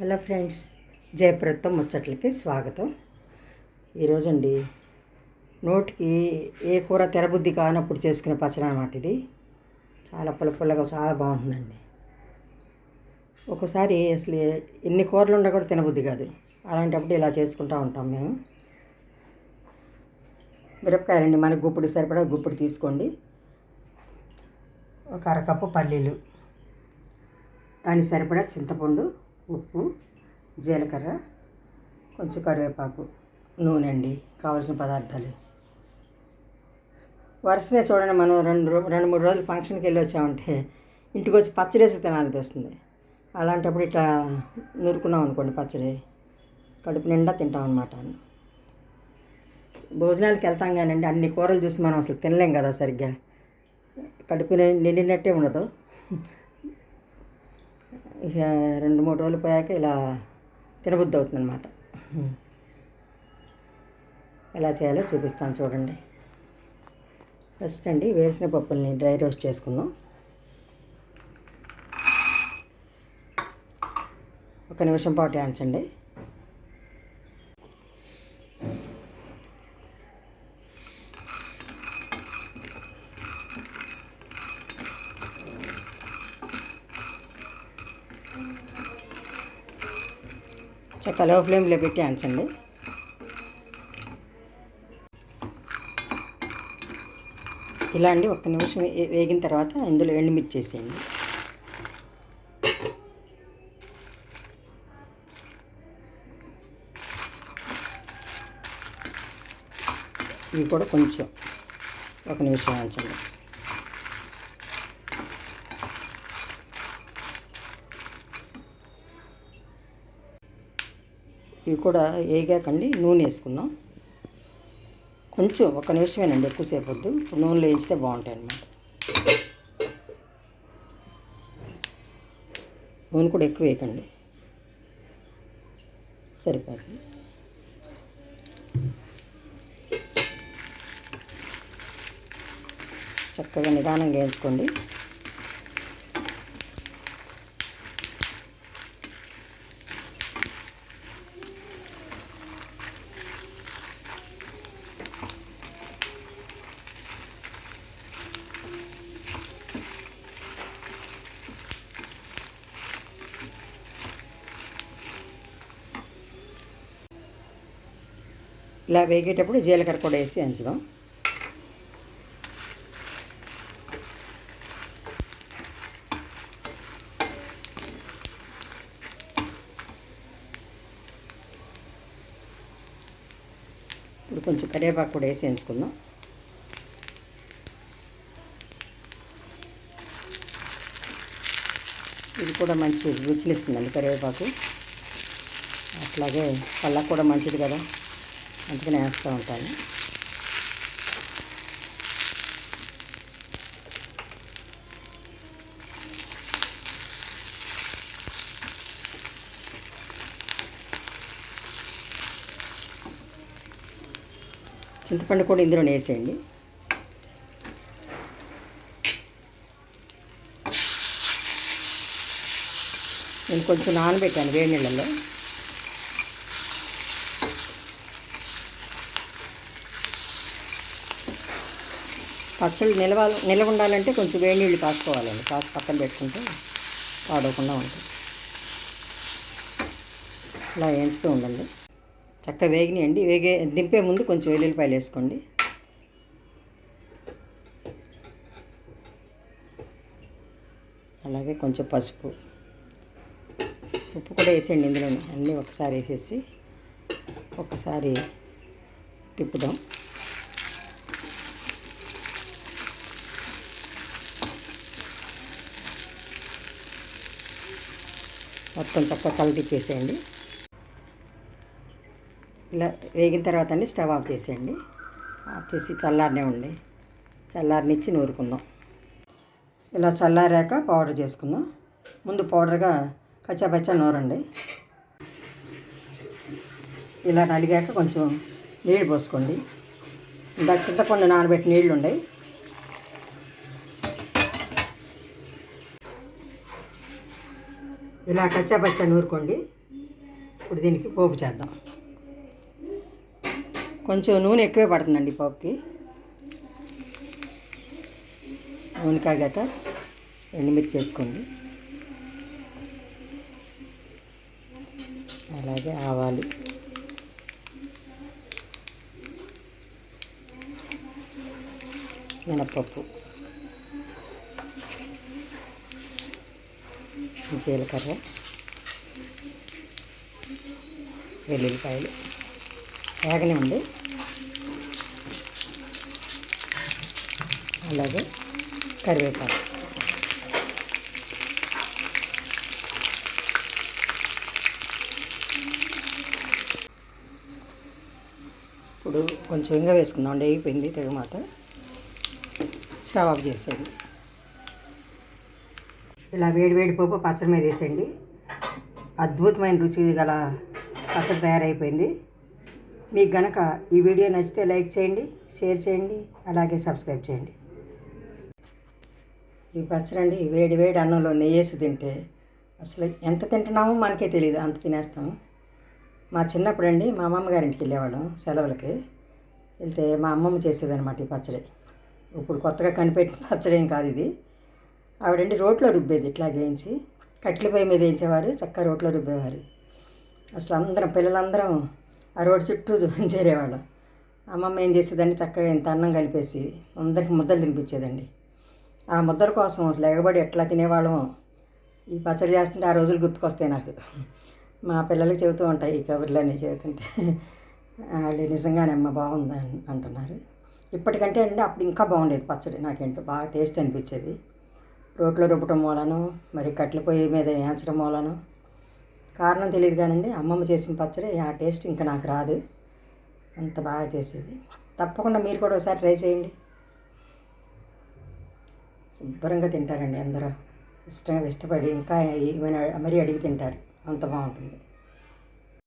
Hello friends జయప్రదం ముచ్చట్లకి స్వాగతం. ఈరోజండి నోటికి ఏ కూర తెరబుద్ధి కానప్పుడు చేసుకునే పచ్చడి అనమాట ఇది. చాలా పుల్ల పుల్లగా చాలా బాగుంటుందండి. ఒకసారి అసలు ఎన్ని కూరలు ఉన్నా కూడా తినబుద్ధి కాదు. అలాంటప్పుడు ఇలా చేసుకుంటూ ఉంటాం మేము. మిరపకాయలండి మనకు గుప్పుడు సరిపడా గుప్పుడు తీసుకోండి. ఒక అరకప్పు పల్లీలు దానికి సరిపడా చింతపండు ఉప్పు జీలకర్ర కొంచెం కరివేపాకు నూనె అండి కావాల్సిన పదార్థాలు. వరుసనే చూడండి మనం రెండు రెండు మూడు రోజులు ఫంక్షన్కి వెళ్ళి వచ్చామంటే ఇంటికి వచ్చి పచ్చడి వేసి తినాలనిపిస్తుంది. అలాంటప్పుడు ఇట్లా నూరుకున్నాం అనుకోండి పచ్చడి కడుపు నిండా తింటాం అనమాట భోజనాలకు వెళ్తాం కానండి అన్ని కూరలు చూసి మనం అసలు తినలేం కదా సరిగ్గా. కడుపు నిండినట్టే ఉండదు. ఇక రెండు మూడు రోజులు పోయాక ఇలా తినబుద్ధి అవుతుంది అనమాట ఎలా చేయాలో చూపిస్తాను చూడండి. ఫస్ట్ అండి వేసిన పప్పుల్ని డ్రై రోస్ట్ చేసుకుందాం. ఒక నిమిషం పాటు వేయించండి చక్క లో ఫ్లేమ్లో పెట్టి అంచండి. ఇలా అండి ఒక్క నిమిషం వే- వేగిన తర్వాత ఇందులో ఎండుమిర్చి వేసేయండి. ఇవి కూడా కొంచెం ఒక నిమిషం ఉంచండి. ఇవి కూడా వేగాకండి నూనె వేసుకుందాం. కొంచెం ఒక నిమిషమేనండి ఎక్కువసేపు వద్దు. నూనెలో వేయించితే బాగుంటాయి అన్నమాట నూనె కూడా ఎక్కువ వేయకండి. సరిపోతుంది. చక్కగా నిదానంగా వేయించుకోండి. ఇలా వేగేటప్పుడు జీలకర్ర కూడా వేసి ఎంచుదాం ఇప్పుడు కొంచెం కరివేపాకు కూడా వేసి ఎంచుకుందాం ఇది కూడా మంచి రుచినిస్తుందండి కరివేపాకు. అట్లాగే పళ్ళకు కూడా మంచిది కదా. అందుకని వేస్తూ ఉంటాను. చింతపండు కూడా ఇందులో వేసేయండి. నేను కొంచెం నానబెట్టాను వేడి నీళ్ళల్లో. పచ్చళ్ళు నిలవ నిలవ ఉండాలంటే కొంచెం వేడి నీళ్ళు కాసుకోవాలండి. కాసి పక్కన పెట్టుకుంటే పాడవకుండా ఉంటుంది. ఇలా వేయించుతూ ఉండండి. చక్కగా వేగినాయండి. వేగే దింపే ముందు కొంచెం వెల్లుల్లిపాయలు వేసుకోండి. అలాగే కొంచెం పసుపు. ఉప్పు కూడా వేసేయండి ఇందులో అన్నీ ఒకసారి వేసేసి ఒకసారి తిప్పుదాం. మొత్తం తప్ప కలు తిప్పేసేయండి ఇలా వేగిన తర్వాత అండి స్టవ్ ఆఫ్ చేసేయండి. ఆఫ్ చేసి చల్లారనే ఉండి. చల్లారనిచ్చి నూరుకుందాం. ఇలా చల్లారాక పౌడర్ చేసుకుందాం. ముందు పౌడర్గా కచ్చాపచ్చా నూరండి. ఇలా నలిగాక కొంచెం నీళ్ళు పోసుకోండి. ఇందాక చింతపండు నానబెట్టి నీళ్ళు ఉన్నాయి ఇలా కచ్చాపచ్చా నూరుకోండి. ఇప్పుడు దీనికి పోపు చేద్దాం. కొంచెం నూనె ఎక్కువే పడుతుందండి పోపుకి. నూనె కాగాక ఎండుమిర్చి చేసుకోండి అలాగే ఆవాలు. మినప్పప్పు జీలకర్ర వెల్లుల్లిపాయలు. వేగనివ్వండి అలాగే కరివేపాకు. ఇప్పుడు కొంచెం ఇంకా వేసుకుందాం. అండి అయిపోయింది తెగమాట స్టవ్ ఆఫ్ చేసేది. ఇలా వేడివేడి పోపు పచ్చడి మీద వేసేయండి. అద్భుతమైన రుచి గల పచ్చడి తయారైపోయింది. మీకు గనక ఈ వీడియో నచ్చితే లైక్ చేయండి షేర్ చేయండి అలాగే సబ్స్క్రైబ్ చేయండి. ఈ పచ్చడి వేడి వేడి అన్నంలో నెయ్యేసి తింటే అసలు ఎంత తింటున్నామో మనకే తెలియదు అంత తినేస్తాము. మా చిన్నప్పుడు అండి మా అమ్మమ్మ గారింటికి వెళ్ళేవాళ్ళం సెలవులకి. వెళ్తే మా అమ్మమ్మ చేసేదనమాట ఈ పచ్చడి. ఇప్పుడు కొత్తగా కనిపెట్టిన పచ్చడి ఏం కాదు ఇది. ఆవిడండి రోట్లో రుబ్బేది ఇట్లా వేయించి కట్టెల పొయ్యి మీద వేయించేవారు చక్కగా రోట్లో రుబ్బేవారు. అసలు అందరం పిల్లలందరం ఆ రోడ్డు చుట్టూ చేరేవాళ్ళం. అమ్మమ్మ ఏం చేసేదండి చక్కగా ఇంత అన్నం కలిపేసి అందరికి ముద్దలు తినిపించేదండి. ఆ ముద్దల కోసం అసలు ఎగబడి ఎట్లా తినేవాళ్ళం ఈ పచ్చడి చేస్తుంటే ఆ రోజులు గుర్తుకొస్తాయి నాకు. మా పిల్లలకి చెబుతూ ఉంటాయి ఈ కబుర్లన్నీ చెబుతుంటే. వాళ్ళు నిజంగానే అమ్మ బాగుంది అని అంటున్నారు. ఇప్పటికంటే అండి అప్పుడు ఇంకా బాగుండేది పచ్చడి నాకేంటో బాగా టేస్ట్ అనిపించేది. రోట్లో రుబ్బటం మూలను మరి కట్టెల పొయ్యి మీద వేయించడం మూలను కారణం తెలియదు కానండి అమ్మమ్మ చేసిన పచ్చడి ఆ టేస్ట్ ఇంకా నాకు రాదు. అంత బాగా చేసేది. తప్పకుండా మీరు కూడా ఒకసారి ట్రై చేయండి. శుభ్రంగా తింటారండి అందరూ. ఇష్టంగా ఇష్టపడి ఇంకా ఏమైనా మరీ అడిగి తింటారు. అంత బాగుంటుంది.